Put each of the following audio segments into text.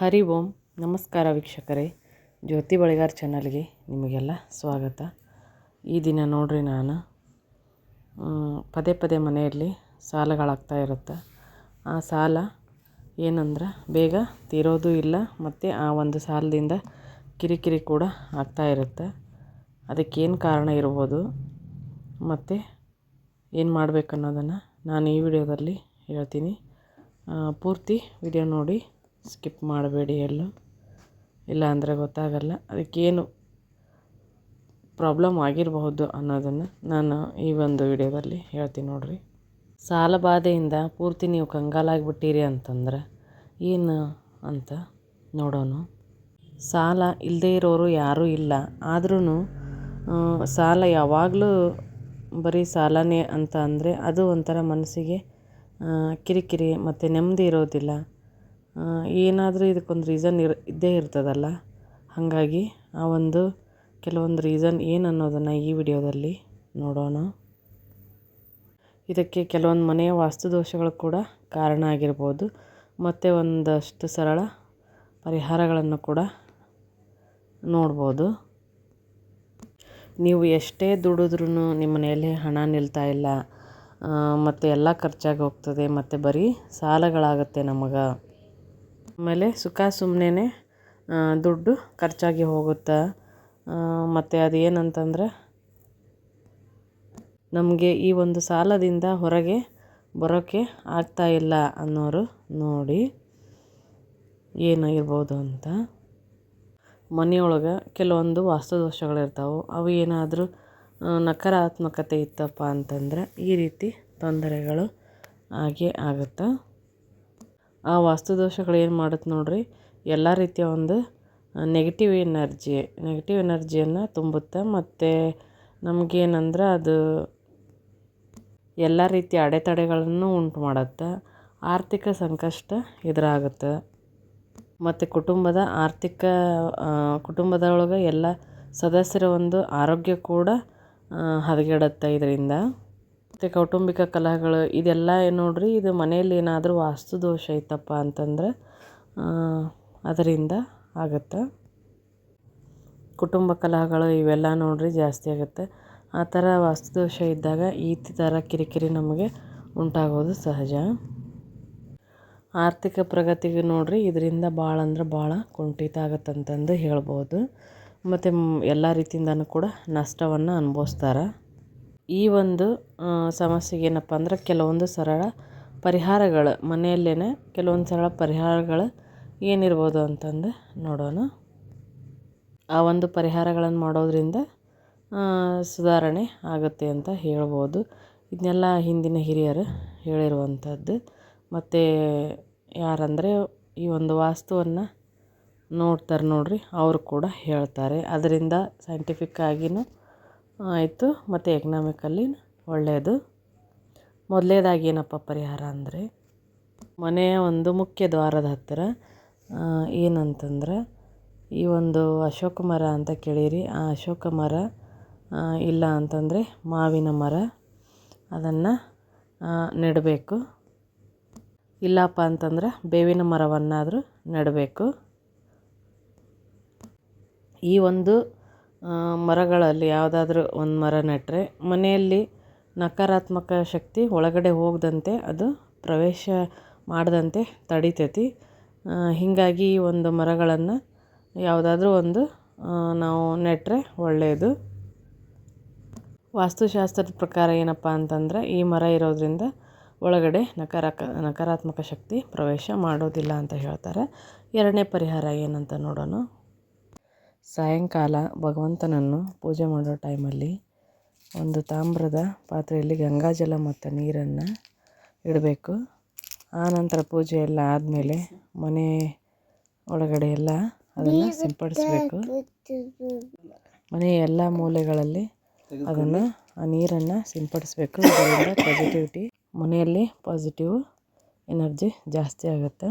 ಹರಿ ಓಂ. ನಮಸ್ಕಾರ ವೀಕ್ಷಕರೇ. ಜ್ಯೋತಿ ಬಳಿಗಾರ್ ಚಾನಲ್ಗೆ ನಿಮಗೆಲ್ಲ ಸ್ವಾಗತ. ಈ ದಿನ ನೋಡ್ರಿ ನಾನು ಪದೇ ಪದೇ ಮನೆಯಲ್ಲಿ ಸಾಲಗಳಾಗ್ತಾ ಇರುತ್ತೆ. ಆ ಸಾಲ ಏನಂದ್ರೆ ಬೇಗ ತೀರೋದು ಇಲ್ಲ, ಮತ್ತು ಆ ಒಂದು ಸಾಲದಿಂದ ಕಿರಿಕಿರಿ ಕೂಡ ಆಗ್ತಾ ಇರುತ್ತೆ. ಅದಕ್ಕೇನು ಕಾರಣ ಇರ್ಬೋದು, ಮತ್ತು ಏನು ಮಾಡಬೇಕನ್ನೋದನ್ನು ನಾನು ಈ ವಿಡಿಯೋದಲ್ಲಿ ಹೇಳ್ತೀನಿ. ಪೂರ್ತಿ ವಿಡಿಯೋ ನೋಡಿ ಸ್ಕಿಪ್ ಮಾಡಬೇಡಿ ಎಲ್ಲೂ. ಇಲ್ಲ ಅಂದರೆ ಗೊತ್ತಾಗಲ್ಲ. ಅದಕ್ಕೇನು ಪ್ರಾಬ್ಲಮ್ ಆಗಿರಬಹುದು ಅನ್ನೋದನ್ನು ನಾನು ಈ ಒಂದು ವಿಡಿಯೋದಲ್ಲಿ ಹೇಳ್ತೀನಿ ನೋಡಿರಿ. ಸಾಲ ಬಾಧೆಯಿಂದ ಪೂರ್ತಿ ನೀವು ಕಂಗಾಲಾಗಿಬಿಟ್ಟಿರಿ ಅಂತಂದ್ರೆ ಏನು ಅಂತ ನೋಡೋಣ. ಸಾಲ ಇಲ್ಲದೇ ಇರೋರು ಯಾರೂ ಇಲ್ಲ. ಆದ್ರೂ ಸಾಲ ಯಾವಾಗಲೂ ಬರೀ ಸಾಲನೇ ಅಂತ ಅಂದರೆ ಅದು ಒಂಥರ ಮನಸ್ಸಿಗೆ ಕಿರಿಕಿರಿ ಮತ್ತು ನೆಮ್ಮದಿ ಇರೋದಿಲ್ಲ. ಏನಾದರೂ ಇದಕ್ಕೊಂದು ರೀಸನ್ ಇರ್, ಇದ್ದೇ ಇರ್ತದಲ್ಲ? ಹಾಗಾಗಿ ಆ ಒಂದು ಕೆಲವೊಂದು ರೀಸನ್ ಏನು ಅನ್ನೋದನ್ನು ಈ ವಿಡಿಯೋದಲ್ಲಿ ನೋಡೋಣ. ಇದಕ್ಕೆ ಕೆಲವೊಂದು ಮನೆಯ ವಾಸ್ತುದೋಷಗಳು ಕೂಡ ಕಾರಣ ಆಗಿರ್ಬೋದು. ಮತ್ತು ಒಂದಷ್ಟು ಸರಳ ಪರಿಹಾರಗಳನ್ನು ಕೂಡ ನೋಡ್ಬೋದು. ನೀವು ಎಷ್ಟೇ ದುಡಿದ್ರೂ ನಿಮ್ಮ ಮನೆಯಲ್ಲಿ ಹಣ ನಿಲ್ತಾ ಇಲ್ಲ. ಮತ್ತು ಎಲ್ಲ ಖರ್ಚಾಗಿ ಹೋಗ್ತದೆ, ಮತ್ತು ಬರೀ ಸಾಲಗಳಾಗುತ್ತೆ ನಮಗೆ. ಆಮೇಲೆ ಸುಖ ಸುಮ್ಮನೆ ದುಡ್ಡು ಖರ್ಚಾಗಿ ಹೋಗುತ್ತೆ? ಮತ್ತು ಅದು ಏನಂತಂದ್ರೆ ನಮಗೆ ಈ ಒಂದು ಸಾಲದಿಂದ ಹೊರಗೆ ಬರೋಕ್ಕೆ ಆಗ್ತಾ ಇಲ್ಲ ಅನ್ನೋರು ನೋಡಿ ಏನಾಗಿರ್ಬೋದು ಅಂತ. ಮನೆಯೊಳಗೆ ಕೆಲವೊಂದು ವಾಸ್ತುದೋಷಗಳಿರ್ತಾವೆ. ಅವು ಏನಾದರೂ ನಕಾರಾತ್ಮಕತೆ ಇತ್ತಪ್ಪ ಅಂತಂದ್ರೆ ಈ ರೀತಿ ತೊಂದರೆಗಳು ಆಗೇ ಆಗುತ್ತೆ? ಆ ವಾಸ್ತುದೋಷಗಳು ಏನು ಮಾಡುತ್ತೆ ನೋಡಿರಿ? ಎಲ್ಲ ರೀತಿಯ ಒಂದು ನೆಗೆಟಿವ್ ಎನರ್ಜಿ ನೆಗೆಟಿವ್ ಎನರ್ಜಿಯನ್ನು ತುಂಬುತ್ತೆ ಮತ್ತು ನಮಗೇನಂದ್ರೆ ಅದು ಎಲ್ಲ ರೀತಿಯ ಅಡೆತಡೆಗಳನ್ನು ಉಂಟು ಮಾಡುತ್ತೆ, ಆರ್ಥಿಕ ಸಂಕಷ್ಟ ಎದುರಾಗುತ್ತೆ. ಮತ್ತು ಕುಟುಂಬದ ಆರ್ಥಿಕ ಕುಟುಂಬದೊಳಗೆ ಎಲ್ಲ ಸದಸ್ಯರ ಒಂದು ಆರೋಗ್ಯ ಕೂಡ ಹದಗೆಡುತ್ತೆ ಇದರಿಂದ. ಮತ್ತು ಕೌಟುಂಬಿಕ ಕಲಹಗಳು ಇದೆಲ್ಲ ನೋಡ್ರಿ, ಇದು ಮನೆಯಲ್ಲಿ ಏನಾದರೂ ವಾಸ್ತು ದೋಷ ಐತಪ್ಪ ಅಂತಂದ್ರೆ ಅದರಿಂದ ಆಗುತ್ತೆ. ಕುಟುಂಬ ಕಲಹಗಳು ಇವೆಲ್ಲ ನೋಡಿರಿ ಜಾಸ್ತಿ ಆಗುತ್ತೆ. ಆ ಥರ ವಾಸ್ತುದೋಷ ಇದ್ದಾಗ ಈ ಥರ ಕಿರಿಕಿರಿ ನಮಗೆ ಉಂಟಾಗೋದು ಸಹಜ. ಆರ್ಥಿಕ ಪ್ರಗತಿಗೆ ನೋಡ್ರಿ ಇದರಿಂದ ಭಾಳ ಅಂದ್ರೆ ಭಾಳ ಕುಂಠಿತ ಆಗತ್ತಂತಂದು ಹೇಳ್ಬೋದು. ಮತ್ತು ಎಲ್ಲ ರೀತಿಯಿಂದನೂ ಕೂಡ ನಷ್ಟವನ್ನು ಅನುಭವಿಸ್ತಾರೆ. ಈ ಒಂದು ಸಮಸ್ಯೆಗೆ ಏನಪ್ಪ ಅಂದ್ರೆ ಕೆಲವೊಂದು ಸರಳ ಪರಿಹಾರಗಳು ಮನೆಯಲ್ಲೇ ಕೆಲವೊಂದು ಸರಳ ಪರಿಹಾರಗಳು ಏನಿರ್ಬೋದು ಅಂತಂದು ನೋಡೋಣ. ಆ ಒಂದು ಪರಿಹಾರಗಳನ್ನು ಮಾಡೋದ್ರಿಂದ ಸುಧಾರಣೆ ಆಗುತ್ತೆ ಅಂತ ಹೇಳ್ಬೋದು. ಇದನ್ನೆಲ್ಲ ಹಿಂದಿನ ಹಿರಿಯರು ಹೇಳಿರುವಂಥದ್ದು. ಮತ್ತು ಯಾರಂದರೆ ಈ ಒಂದು ವಾಸ್ತುವನ್ನು ನೋಡ್ತಾರೆ ನೋಡಿರಿ, ಅವರು ಕೂಡ ಹೇಳ್ತಾರೆ. ಅದರಿಂದ ಸೈಂಟಿಫಿಕ್ ಆಗಿನೂ ಆಯಿತು, ಮತ್ತು ಎಕನಾಮಿಕಲ್ಲಿ ಒಳ್ಳೆಯದು. ಮೊದಲನೇದಾಗಿ ಏನಪ್ಪ ಪರಿಹಾರ ಅಂದರೆ ಮನೆಯ ಒಂದು ಮುಖ್ಯ ದ್ವಾರದ ಹತ್ತಿರ ಏನಂತಂದ್ರೆ, ಈ ಒಂದು ಅಶೋಕ ಮರ ಅಂತ ಕೇಳಿರಿ. ಆ ಅಶೋಕ ಮರ ಇಲ್ಲ ಅಂತಂದರೆ ಮಾವಿನ ಮರ, ಅದನ್ನು ನೆಡಬೇಕು. ಇಲ್ಲಪ್ಪ ಅಂತಂದ್ರೆ ಬೇವಿನ ಮರವನ್ನಾದರೂ ನೆಡಬೇಕು. ಈ ಒಂದು ಮರಗಳಲ್ಲಿ ಯಾವುದಾದ್ರೂ ಒಂದು ಮರ ನೆಟ್ಟರೆ ಮನೆಯಲ್ಲಿ ನಕಾರಾತ್ಮಕ ಶಕ್ತಿ ಒಳಗಡೆ ಹೋಗದಂತೆ ಅದು ಪ್ರವೇಶ ಮಾಡದಂತೆ ತಡಿತೈತಿ. ಹೀಗಾಗಿ ಒಂದು ಮರಗಳನ್ನು ಯಾವುದಾದ್ರೂ ಒಂದು ನಾವು ನೆಟ್ಟರೆ ಒಳ್ಳೆಯದು ವಾಸ್ತುಶಾಸ್ತ್ರದ ಪ್ರಕಾರ ಏನಪ್ಪ ಅಂತಂದ್ರೆ ಈ ಮರ ಇರೋದರಿಂದ ಒಳಗಡೆ ನಕಾರಕ, ನಕಾರಾತ್ಮಕ ಶಕ್ತಿ ಪ್ರವೇಶ ಮಾಡೋದಿಲ್ಲ ಅಂತ ಹೇಳ್ತಾರೆ. ಎರಡನೇ ಪರಿಹಾರ ಏನಂತ ನೋಡೋಣ. ಸಾಯಂಕಾಲ ಭಗವಂತನನ್ನು ಪೂಜೆ ಮಾಡೋ ಟೈಮಲ್ಲಿ ಒಂದು ತಾಮ್ರದ ಪಾತ್ರೆಯಲ್ಲಿ ಗಂಗಾಜಲ ಮತ್ತು ನೀರನ್ನು ಇಡಬೇಕು. ಆನಂತರ ಪೂಜೆ ಎಲ್ಲ ಆದಮೇಲೆ ಮನೆ ಒಳಗಡೆ ಎಲ್ಲ ಅದನ್ನು ಸಿಂಪಡಿಸಬೇಕು. ಮನೆಯ ಎಲ್ಲ ಮೂಲೆಗಳಲ್ಲಿ ಅದನ್ನು ಆ ನೀರನ್ನು ಸಿಂಪಡಿಸಬೇಕು. ಇದರಿಂದ ಪಾಸಿಟಿವಿಟಿ ಮನೆಯಲ್ಲಿ ಪಾಸಿಟಿವ್ ಎನರ್ಜಿ ಜಾಸ್ತಿ ಆಗುತ್ತೆ.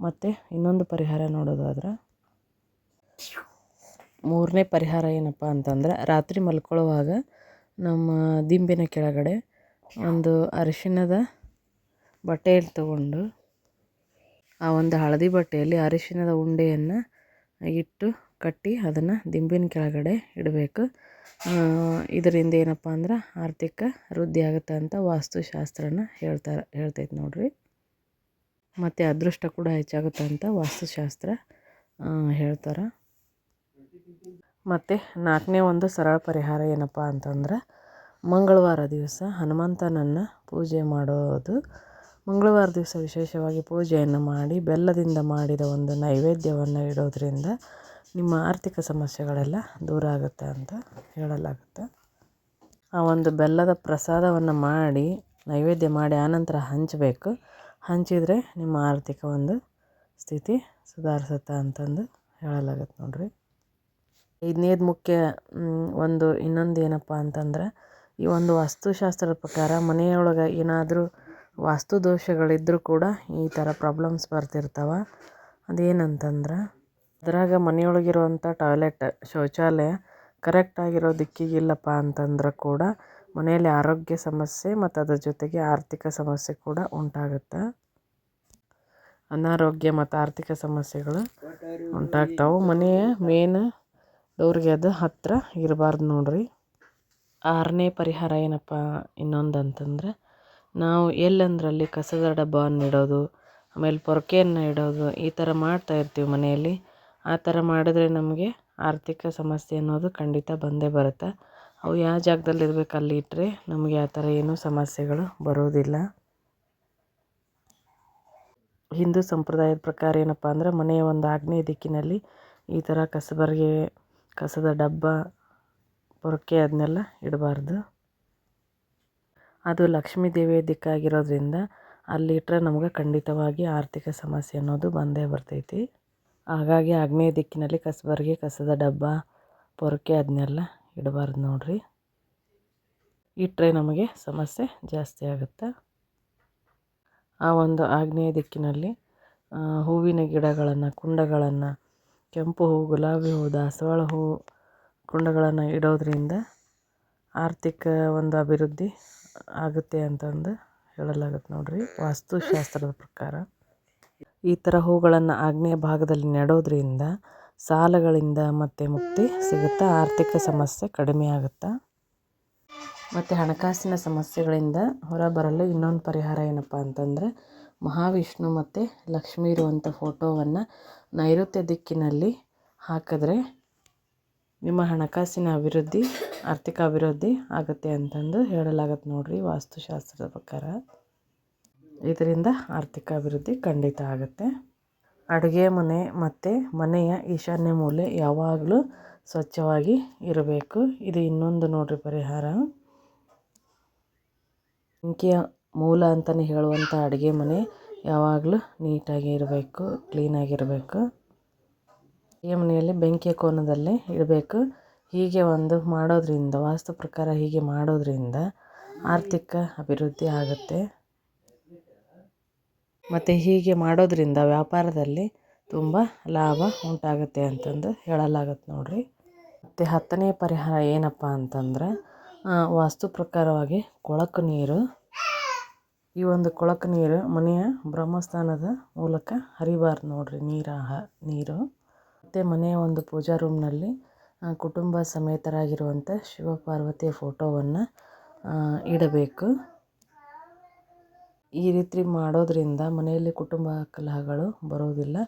ಮತ್ತು ಇನ್ನೊಂದು ಪರಿಹಾರ ನೋಡೋದಾದ್ರೆ ಮೂರನೇ ಪರಿಹಾರ ಏನಪ್ಪ ಅಂತಂದ್ರೆ ರಾತ್ರಿ ಮಲ್ಕೊಳ್ಳುವಾಗ ನಮ್ಮ ದಿಂಬಿನ ಕೆಳಗಡೆ ಒಂದು ಅರಿಶಿಣದ ಬಟ್ಟೆಯಲ್ಲಿ ತಗೊಂಡು ಆ ಒಂದು ಹಳದಿ ಬಟ್ಟೆಯಲ್ಲಿ ಅರಿಶಿಣದ ಉಂಡೆಯನ್ನು ಇಟ್ಟು ಕಟ್ಟಿ ಅದನ್ನು ದಿಂಬಿನ ಕೆಳಗಡೆ ಇಡಬೇಕು. ಇದರಿಂದ ಏನಪ್ಪ ಅಂದ್ರೆ ಆರ್ಥಿಕ ವೃದ್ಧಿ ಆಗುತ್ತೆ ಅಂತ ವಾಸ್ತುಶಾಸ್ತ್ರನ ಹೇಳ್ತಾರೆ, ಹೇಳ್ತೈತೆ ನೋಡ್ರಿ. ಮತ್ತು ಅದೃಷ್ಟ ಕೂಡ ಹೆಚ್ಚಾಗುತ್ತೆ ಅಂತ ವಾಸ್ತುಶಾಸ್ತ್ರ ಹೇಳ್ತಾರೆ. ಮತ್ತು ನಾಲ್ಕನೇ ಒಂದು ಸರಳ ಪರಿಹಾರ ಏನಪ್ಪ ಅಂತಂದ್ರೆ, ಮಂಗಳವಾರ ದಿವಸ ಹನುಮಂತನನ್ನು ಪೂಜೆ ಮಾಡೋದು. ಮಂಗಳವಾರ ದಿವಸ ವಿಶೇಷವಾಗಿ ಪೂಜೆಯನ್ನು ಮಾಡಿ, ಬೆಲ್ಲದಿಂದ ಮಾಡಿದ ಒಂದು ನೈವೇದ್ಯವನ್ನು ಇಡೋದರಿಂದ ನಿಮ್ಮ ಆರ್ಥಿಕ ಸಮಸ್ಯೆಗಳೆಲ್ಲ ದೂರ ಆಗುತ್ತೆ ಅಂತ ಹೇಳಲಾಗುತ್ತೆ. ಆ ಒಂದು ಬೆಲ್ಲದ ಪ್ರಸಾದವನ್ನು ಮಾಡಿ, ನೈವೇದ್ಯ ಮಾಡಿ, ಆನಂತರ ಹಂಚಬೇಕು. ಹಂಚಿದರೆ ನಿಮ್ಮ ಆರ್ಥಿಕ ಒಂದು ಸ್ಥಿತಿ ಸುಧಾರಿಸುತ್ತೆ ಅಂತಂದು ಹೇಳಲಾಗತ್ತೆ ನೋಡಿರಿ. ಐದನೇದು ಮುಖ್ಯ ಒಂದು ಇನ್ನೊಂದು ಏನಪ್ಪ ಅಂತಂದ್ರೆ, ಈ ಒಂದು ವಾಸ್ತುಶಾಸ್ತ್ರದ ಪ್ರಕಾರ ಮನೆಯೊಳಗೆ ಏನಾದರೂ ವಾಸ್ತು ದೋಷಗಳಿದ್ದರೂ ಕೂಡ ಈ ಥರ ಪ್ರಾಬ್ಲಮ್ಸ್ ಬರ್ತಿರ್ತಾವೆ. ಅದೇನಂತಂದ್ರೆ, ಅದ್ರಾಗ ಮನೆಯೊಳಗಿರುವಂಥ ಟಾಯ್ಲೆಟ್, ಶೌಚಾಲಯ ಕರೆಕ್ಟಾಗಿರೋ ದಿಕ್ಕಿಗಿಲ್ಲಪ್ಪ ಅಂತಂದ್ರೆ ಕೂಡ ಮನೆಯಲ್ಲಿ ಆರೋಗ್ಯ ಸಮಸ್ಯೆ ಮತ್ತು ಅದರ ಜೊತೆಗೆ ಆರ್ಥಿಕ ಸಮಸ್ಯೆ ಕೂಡ ಉಂಟಾಗುತ್ತೆ. ಅನಾರೋಗ್ಯ ಮತ್ತು ಆರ್ಥಿಕ ಸಮಸ್ಯೆಗಳು ಉಂಟಾಗ್ತಾವೆ. ಮನೆಯ ಮೇನ್ ಡೋರ್ಗೆ ಅದು ಹತ್ತಿರ ಇರಬಾರ್ದು ನೋಡಿರಿ. ಆರನೇ ಪರಿಹಾರ ಏನಪ್ಪ ಇನ್ನೊಂದು ಅಂತಂದ್ರೆ ನಾವು ಎಲ್ಲೆಂದರಲ್ಲಿ ಕಸದ ಡಬ್ಬವನ್ನು ಇಡೋದು, ಆಮೇಲೆ ಪೊರಕೆಯನ್ನು ಇಡೋದು, ಈ ಥರ ಮಾಡ್ತಾ ಇರ್ತೀವಿ ಮನೆಯಲ್ಲಿ. ಆ ಥರ ಮಾಡಿದ್ರೆ ನಮಗೆ ಆರ್ಥಿಕ ಸಮಸ್ಯೆ ಅನ್ನೋದು ಖಂಡಿತ ಬಂದೇ ಬರುತ್ತೆ. ಅವು ಯಾವ ಜಾಗದಲ್ಲಿ ಇರಬೇಕು ಅಲ್ಲಿ ಇಟ್ಟರೆ ನಮಗೆ ಆ ಥರ ಏನೂ ಸಮಸ್ಯೆಗಳು ಬರೋದಿಲ್ಲ. ಹಿಂದೂ ಸಂಪ್ರದಾಯದ ಪ್ರಕಾರ ಏನಪ್ಪ ಅಂದ್ರೆ, ಮನೆಯ ಒಂದು ಆಗ್ನೇಯ ದಿಕ್ಕಿನಲ್ಲಿ ಈ ಥರ ಕಸಬರಿಗೆ ಕಸದ ಡಬ್ಬ ಪೊರಕೆ ಅದನ್ನೆಲ್ಲ ಇಡಬಾರ್ದು. ಅದು ಲಕ್ಷ್ಮೀ ದೇವಿಯ ದಿಕ್ಕಾಗಿರೋದ್ರಿಂದ ಅಲ್ಲಿಟ್ಟರೆ ನಮ್ಗೆ ಖಂಡಿತವಾಗಿ ಆರ್ಥಿಕ ಸಮಸ್ಯೆ ಅನ್ನೋದು ಬಂದೇ ಬರ್ತೈತಿ. ಹಾಗಾಗಿ ಆಗ್ನೇಯ ದಿಕ್ಕಿನಲ್ಲಿ ಕಸಬರಿಗೆ ಕಸದ ಡಬ್ಬ, ಪೊರಕೆ ಅದನ್ನೆಲ್ಲ ಇಡಬಾರ್ದು ನೋಡಿರಿ. ಇಟ್ಟರೆ ನಮಗೆ ಸಮಸ್ಯೆ ಜಾಸ್ತಿ ಆಗುತ್ತೆ? ಆ ಒಂದು ಆಗ್ನೇಯ ದಿಕ್ಕಿನಲ್ಲಿ ಹೂವಿನ ಗಿಡಗಳನ್ನು, ಕುಂಡಗಳನ್ನು ಕೆಂಪು ಹೂ, ಗುಲಾಬಿ ಹೂ, ದಾಸವಾಳ ಹೂ ಕುಂಡಗಳನ್ನು ಇಡೋದರಿಂದ ಆರ್ಥಿಕ ಒಂದು ಅಭಿವೃದ್ಧಿ ಆಗುತ್ತೆ ಅಂತಂದು ಹೇಳಲಾಗುತ್ತೆ ನೋಡಿರಿ. ವಾಸ್ತುಶಾಸ್ತ್ರದ ಪ್ರಕಾರ ಈ ಥರ ಹೂಗಳನ್ನು ಆಗ್ನೇಯ ಭಾಗದಲ್ಲಿ ನೆಡೋದ್ರಿಂದ ಸಾಲಗಳಿಂದ ಮತ್ತೆ ಮುಕ್ತಿ ಸಿಗುತ್ತಾ, ಆರ್ಥಿಕ ಸಮಸ್ಯೆ ಕಡಿಮೆ ಆಗುತ್ತಾ? ಮತ್ತು ಹಣಕಾಸಿನ ಸಮಸ್ಯೆಗಳಿಂದ ಹೊರಬರಲು ಇನ್ನೊಂದು ಪರಿಹಾರ ಏನಪ್ಪ ಅಂತಂದರೆ ಮಹಾವಿಷ್ಣು ಮತ್ತು ಲಕ್ಷ್ಮಿ ಇರುವಂಥ ಫೋಟೋವನ್ನು ನೈಋತ್ಯ ದಿಕ್ಕಿನಲ್ಲಿ ಹಾಕಿದ್ರೆ ನಿಮ್ಮ ಹಣಕಾಸಿನ ಅಭಿವೃದ್ಧಿ, ಆರ್ಥಿಕ ಅಭಿವೃದ್ಧಿ ಆಗುತ್ತೆ ಅಂತಂದು ಹೇಳಲಾಗತ್ತೆ ನೋಡಿರಿ ವಾಸ್ತುಶಾಸ್ತ್ರದ ಪ್ರಕಾರ. ಇದರಿಂದ ಆರ್ಥಿಕ ಅಭಿವೃದ್ಧಿ ಖಂಡಿತ ಆಗುತ್ತೆ. ಅಡುಗೆ ಮನೆ ಮತ್ತು ಮನೆಯ ಈಶಾನ್ಯ ಮೂಲೆ ಯಾವಾಗಲೂ ಸ್ವಚ್ಛವಾಗಿ ಇರಬೇಕು. ಇದು ಇನ್ನೊಂದು ನೋಡಿರಿ ಪರಿಹಾರ. ಬೆಂಕಿಯ ಮೂಲ ಅಂತಲೇ ಹೇಳುವಂಥ ಅಡುಗೆ ಮನೆ ಯಾವಾಗಲೂ ನೀಟಾಗಿ ಇರಬೇಕು ಕ್ಲೀನಾಗಿರಬೇಕು ಈ ಮನೆಯಲ್ಲಿ ಬೆಂಕಿಯ ಕೋನದಲ್ಲಿ ಇಡಬೇಕು. ಹೀಗೆ ಒಂದು ಮಾಡೋದರಿಂದ, ವಾಸ್ತು ಪ್ರಕಾರ ಹೀಗೆ ಮಾಡೋದರಿಂದ ಆರ್ಥಿಕ ಅಭಿವೃದ್ಧಿ ಆಗುತ್ತೆ. ಮತ್ತು ಹೀಗೆ ಮಾಡೋದರಿಂದ ವ್ಯಾಪಾರದಲ್ಲಿ ತುಂಬ ಲಾಭ ಉಂಟಾಗುತ್ತೆ ಅಂತಂದು ಹೇಳಲಾಗತ್ತೆ ನೋಡಿರಿ. ಮತ್ತು ಹತ್ತನೇ ಪರಿಹಾರ ಏನಪ್ಪ ಅಂತಂದ್ರೆ ವಾಸ್ತು ಪ್ರಕಾರವಾಗಿ ಕೊಳಕು ನೀರು. ಈ ಒಂದು ಕೊಳಕು ನೀರು ಮನೆಯ ಬ್ರಹ್ಮಸ್ಥಾನದ ಮೂಲಕ ಹರಿಬಾರ್ದು ನೋಡ್ರಿ ನೀರು ನೀರು. ಮತ್ತು ಮನೆಯ ಒಂದು ಪೂಜಾ ರೂಮ್ನಲ್ಲಿ ಕುಟುಂಬ ಸಮೇತರಾಗಿರುವಂಥ ಶಿವ ಪಾರ್ವತಿಯ ಫೋಟೋವನ್ನು ಇಡಬೇಕು. ಈ ರೀತಿ ಮಾಡೋದರಿಂದ ಮನೆಯಲ್ಲಿ ಕುಟುಂಬ ಕಲಹಗಳು ಬರೋದಿಲ್ಲ.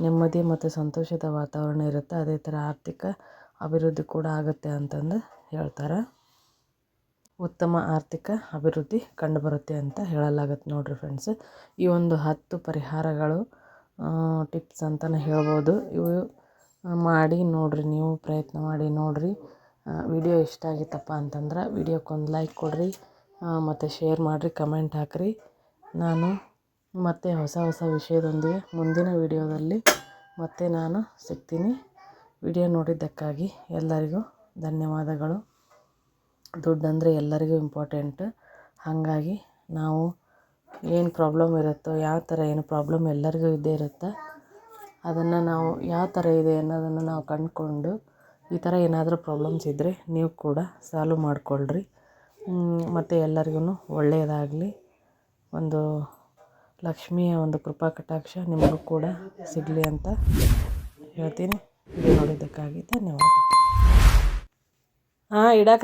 ನೆಮ್ಮದಿ ಮತ್ತು ಸಂತೋಷದ ವಾತಾವರಣ ಇರುತ್ತೆ. ಅದೇ ಥರ ಆರ್ಥಿಕ ಅಭಿವೃದ್ಧಿ ಕೂಡ ಆಗುತ್ತೆ ಅಂತಂದು ಹೇಳ್ತಾರೆ. ಉತ್ತಮ ಆರ್ಥಿಕ ಅಭಿವೃದ್ಧಿ ಕಂಡುಬರುತ್ತೆ ಅಂತ ಹೇಳಲಾಗತ್ತೆ ನೋಡಿರಿ ಫ್ರೆಂಡ್ಸ್ ಈ ಒಂದು ಹತ್ತು ಪರಿಹಾರಗಳು ಟಿಪ್ಸ್ ಅಂತಲೇ ಹೇಳ್ಬೋದು. ಇವು ಮಾಡಿ ನೋಡಿರಿ ನೀವು, ಪ್ರಯತ್ನ ಮಾಡಿ ನೋಡಿರಿ. ವಿಡಿಯೋ ಇಷ್ಟ ಆಗಿತ್ತಪ್ಪ ಅಂತಂದ್ರೆ ವಿಡಿಯೋಕ್ಕೊಂದು ಲೈಕ್ ಕೊಡಿರಿ ಮತ್ತು ಶೇರ್ ಮಾಡಿರಿ ಕಮೆಂಟ್ ಹಾಕಿರಿ. ನಾನು ಮತ್ತೆ ಹೊಸ ಹೊಸ ವಿಷಯದೊಂದಿಗೆ ಮುಂದಿನ ವಿಡಿಯೋದಲ್ಲಿ ಮತ್ತೆ ನಾನು ಸಿಗ್ತೀನಿ. ವಿಡಿಯೋ ನೋಡಿದ್ದಕ್ಕಾಗಿ ಎಲ್ಲರಿಗೂ ಧನ್ಯವಾದಗಳು. ದುಡ್ಡಂದರೆ ಎಲ್ಲರಿಗೂ ಇಂಪಾರ್ಟೆಂಟ್ ಹಾಗಾಗಿ ನಾವು ಏನು ಪ್ರಾಬ್ಲಮ್ ಇರುತ್ತೋ, ಯಾವ ಥರ ಏನು ಪ್ರಾಬ್ಲಮ್ ಎಲ್ಲರಿಗೂ ಇದ್ದೇ ಇರುತ್ತೆ. ಅದನ್ನು ನಾವು ಯಾವ ಥರ ಇದೆ ಅನ್ನೋದನ್ನು ನಾವು ಕಂಡುಕೊಂಡು ಈ ಥರ ಏನಾದರೂ ಪ್ರಾಬ್ಲಮ್ಸ್ ಇದ್ದರೆ ನೀವು ಕೂಡ ಸಾಲ್ವ್ ಮಾಡಿಕೊಳ್ರಿ. ಮತ್ತು ಎಲ್ಲರಿಗೂ ಒಳ್ಳೆಯದಾಗಲಿ ಒಂದು ಲಕ್ಷ್ಮಿಯ ಒಂದು ಕೃಪಾ ಕಟಾಕ್ಷ ನಿಮಗೂ ಕೂಡ ಸಿಗಲಿ ಅಂತ ಹೇಳ್ತೀನಿ. ನೋಡಿದ್ದಕ್ಕಾಗಿ ಧನ್ಯವಾದ. ಹಾಂ, ಇಡಾಕ